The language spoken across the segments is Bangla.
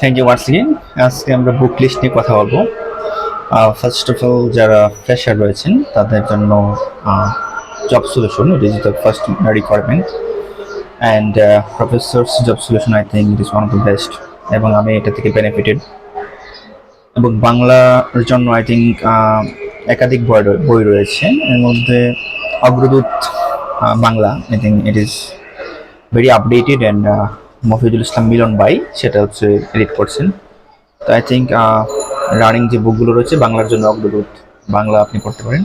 থ্যাংক ইউ ওয়ান্স আজকে আমরা বুক লিস্ট নিয়ে কথা বলব। ফার্স্ট অফ অল যারা ফ্রেশার রয়েছেন, তাদের জন্য job solution it is the first requirement and professors job solution I think it is one of the best এবং আমি এটা থেকে বেনিফিটেড এবং বাংলার জন্য আই থিঙ্ক একাধিক বই বই রয়েছে। এর মধ্যে Agradoot Bangla I think it is very updated and Mofizul Islam Milon ভাই, সেটা হচ্ছে এডিট করছেন। তো আই থিঙ্ক রানিং যে বুকগুলো রয়েছে, বাংলার জন্য অগ্রদূত বাংলা আপনি পড়তে পারেন।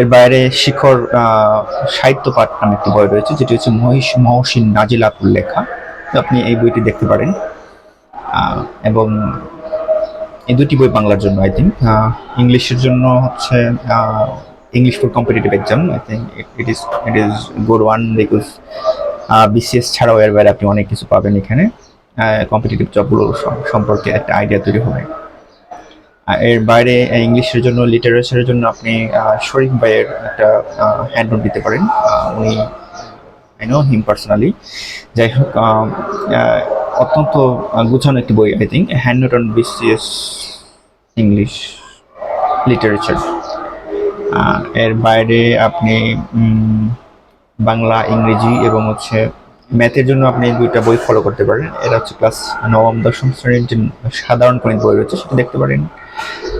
এর বাইরে শিখর সাহিত্য পাঠ নামে একটি বই রয়েছে, যেটি হচ্ছে মহিষ মহসিন নাজিলাপুর লেখা। তো আপনি এই বইটি দেখতে পারেন। এবং এই দুটি বই বাংলার জন্য আই থিঙ্ক ইংলিশের জন্য হচ্ছে English for competitive exam I think it is it is good one because BCS ছাড়াও এর বাইরে আপনি অনেক কিছু পাবেন এখানে। কম্পিটিটিভ জবগুলো সম্পর্কে একটা আইডিয়া তৈরি হবে। এর বাইরে ইংলিশের জন্য লিটারেচারের জন্য আপনি শরীফ ভাইয়ের একটা হ্যান্ডনোট দিতে পারেন। উনি আই নো হিম পার্সোনালি যাই হোক অত্যন্ত গুছানো একটি বই I think hand note on BCS English literature এর বাইরে আপনি বাংলা, ইংরেজি এবং হচ্ছে ম্যাথের জন্য আপনি দুইটা বই ফলো করতে পারেন। এটা হচ্ছে ক্লাস নবম, দশম শ্রেণির যে সাধারণ গণিত বই রয়েছে, সেটা দেখতে পারেন।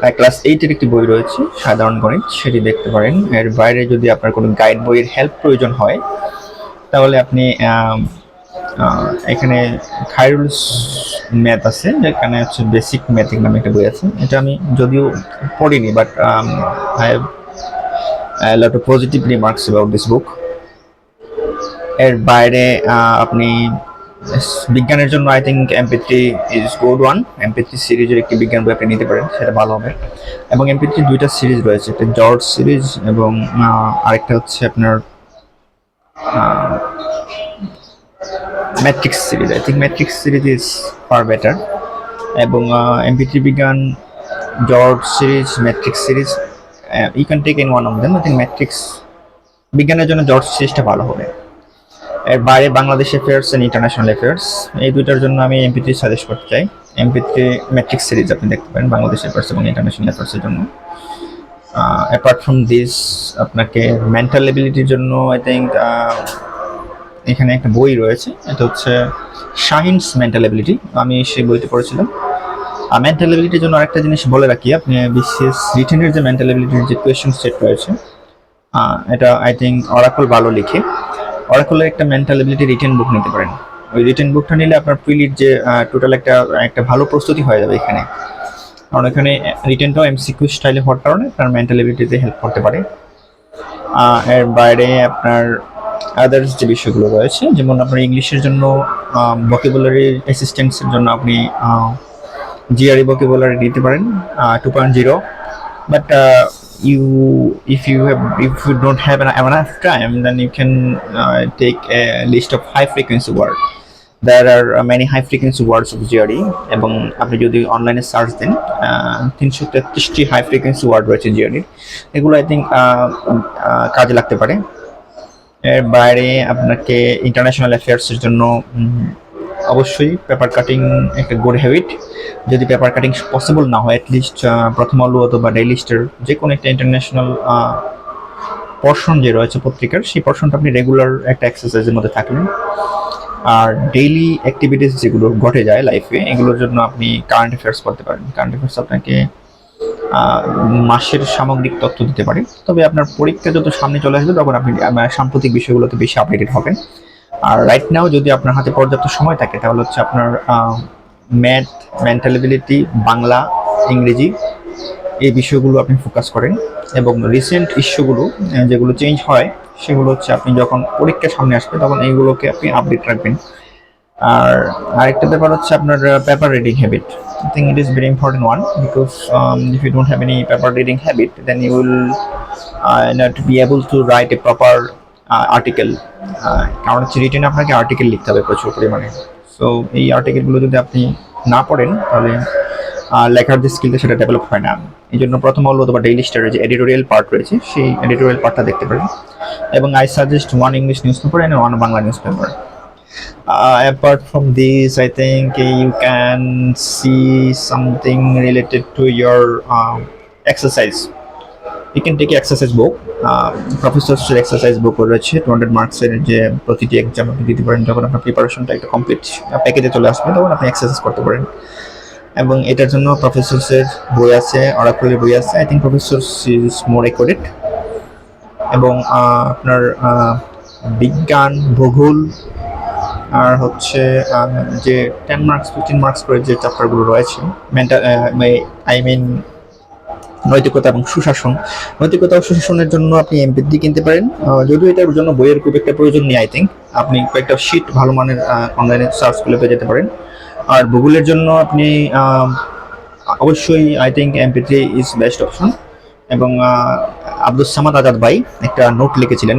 আর ক্লাস এইটের একটি বই রয়েছে, সাধারণ গণিত, সেটি দেখতে পারেন। এর বাইরে যদি আপনার কোনো গাইড বইয়ের হেল্প প্রয়োজন হয়, তাহলে আপনি এখানে খায়রুল ম্যাথ আছে, যেখানে হচ্ছে বেসিক ম্যাথিক নামে একটা বই আছে। এটা আমি যদিও পড়িনি but I have lot of positive remarks about this book এর বাইরে আপনি বিজ্ঞানের জন্য I think MP three is good one MP three সিরিজের একটি বিজ্ঞান বই আপনি নিতে পারেন, সেটা ভালো হবে। এবং এমপি থ্রি দুইটা সিরিজ রয়েছে, একটা জর্জ সিরিজ এবং আরেকটা হচ্ছে আপনার matrix series. I think matrix series is far better এবং এমপি থ্রি বিজ্ঞান, George series, matrix series you can take in one of them I think matrix বিজ্ঞানের জন্য জর্জ সিরিজটা ভালো হবে। এর বাইরে Bangladesh affairs and international affairs এই দুইটার জন্য আমি এমপি থ্রি সাজেস্ট করতে চাই। এমপি থ্রি ম্যাট্রিক্স সিরিজ আপনি দেখতে পারেন বাংলাদেশ অ্যাফেয়ার্স এবং ইন্টারন্যাশনাল অ্যাফেয়ার্সের জন্য। অ্যাপার্ট ফ্রম দিস আপনাকে মেন্টাল এবিলিটির জন্য আই থিঙ্ক এখানে একটা বই রয়েছে। এটা হচ্ছে শাহিনস মেন্টাল এবিলিটি আমি সেই বইটি পড়েছিলাম। আর মেন্টাল এবিলিটির জন্য আরেকটা জিনিস বলে রাখি। আপনি বিসিএস রিটেনের যে মেন্টাল এবিলিটির যে কোয়েশ্চেন সেট রয়েছে এটা আই থিঙ্ক অরাকল ভালো লিখে। অরাকলের একটা মেন্টাল এবিলিটি রিটেন বুক নিতে পারেন। ওই রিটেন বুকটা নিলে আপনার প্রিলির যে টোটাল একটা একটা ভালো প্রস্তুতি হয়ে যাবে এখানে। কারণ এখানে রিটেনটাও এমসিকিউ স্টাইলে হওয়ার কারণে আপনার মেন্টাল এবিলিটিতে হেল্প করতে পারে। এর বাইরে আপনার আদার্স যে বিষয়গুলো রয়েছে, যেমন আপনার ইংলিশের জন্য ভকেবুলারি অ্যাসিস্ট্যান্সের জন্য আপনি জিআরই ভকেবুলারি নিতে পারেন two point zero but you if you have if you don't have enough time then you can uh, take a list of high frequency word there are uh, many high frequency words of GRE এবং আপনি যদি অনলাইনে সার্চ দেন তিনশো তেত্রিশটি হাই ফ্রিকোয়েন্সি ওয়ার্ড রয়েছে জিআরডি এগুলো আই থিঙ্ক কাজে লাগতে পারে এর বাইরে আপনাকে ইন্টারন্যাশনাল অ্যাফেয়ার্সের জন্য অবশ্যই পেপার কাটিং একটা গুড হ্যাবিট যদি পেপার কাটিং পসিবল না হয় অ্যাটলিস্ট প্রথম আলু অথবা ডেইলি স্টার যে কোনো একটা ইন্টারন্যাশনাল পর্শন যে রয়েছে পত্রিকার, সেই পর্শনটা আপনি রেগুলার একটা এক্সারসাইজের মধ্যে থাকলেন। আর ডেইলি অ্যাক্টিভিটিস যেগুলো ঘটে যায় লাইফে এগুলোর জন্য আপনি কারেন্ট অ্যাফেয়ার্স করতে পারেন। কারেন্ট অ্যাফেয়ার্স আপনাকে মাসের সামগ্রিক তথ্য দিতে পারে। তবে আপনার পরীক্ষা যত সামনে চলে আসবে, তখন আপনি সাম্প্রতিক বিষয়গুলোতে বেশি আপডেটেড হবেন। আর রাইট নাও যদি আপনার হাতে পর্যাপ্ত সময় থাকে, তাহলে হচ্ছে আপনার ম্যাথ মেন্টাল এবিলিটি বাংলা, ইংরেজি এই বিষয়গুলো আপনি ফোকাস করেন এবং রিসেন্ট ইস্যুগুলো যেগুলো চেঞ্জ হয়, সেগুলো হচ্ছে আপনি যখন পরীক্ষার সামনে আসবে, তখন এইগুলোকে আপনি আপডেট রাখবেন। আর আরেকটা ব্যাপার হচ্ছে আপনার paper reading habit I think it is very important one because if you don't have any paper reading habit then you will not be able to write a proper article কারণ হচ্ছে রিটেন আপনাকে আর্টিকেল লিখতে হবে প্রচুর পরিমাণে। সো এই আর্টিকেলগুলো যদি আপনি না পড়েন তাহলে লেখার যে স্কিলটা সেটা ডেভেলপ হয় না। এই জন্য প্রথম হলো অথবা ডেইলি স্টারের যে এডিটোরিয়াল পার্ট রয়েছে সেই এডিটোরিয়াল পার্টটা দেখতে পারেন। এবং I suggest one English news paper and one Bangla news paper from this, I think you can see something related to your um, exercise. You can take exercise book. Professors exercise book রয়েছে। টু হান্ড্রেড মার্কসের যে প্রতিটি এক্সাম আপনি দিতে পারেন, যখন আপনার প্রিপারেশনটা একটা কমপ্লিট প্যাকেজে চলে আসবে, তখন আপনি এক্সারসাইজ করতে পারেন। এবং এটার জন্য প্রফেসরসের বই আছে অরাকুলের বই আছে। I think professors is more accurate এবং আপনার বিজ্ঞান, ভূগোল, আর হচ্ছে যে টেন মার্কস ফিফটিন মার্কস করে যে চ্যাপ্টারগুলো রয়েছে মেন্টাল আই মিন নৈতিকতা এবং সুশাসন। নৈতিকতা ও সুশাসনের জন্য আপনি এমপিডি কিনতে পারেন। যদিও এটার জন্য বইয়ের খুব একটা প্রয়োজন নেই আই থিঙ্ক আপনি কয়েকটা শিট ভালো মানের অনলাইনে সার্চ করে পেয়ে যেতে পারেন। আর ভূগোলের জন্য আপনি অবশ্যই I think MP three is best option এবং আব্দুল সামাদ আজাদ ভাই একটা নোট লিখেছিলেন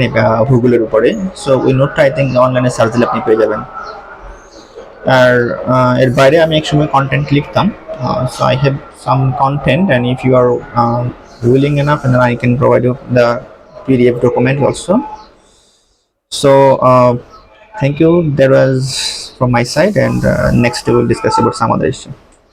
ভূগোলের উপরে। সো ওই নোটটা আই থিঙ্ক অনলাইনে সার্চ দিলে আপনি পেয়ে যাবেন। আর এর বাইরে আমি একসময় কন্টেন্ট লিখতাম। So I have some content and if you are um, willing enough and then I can provide you the PDF document also. So uh, thank you. That was from my side and uh, next we will discuss about some other issue.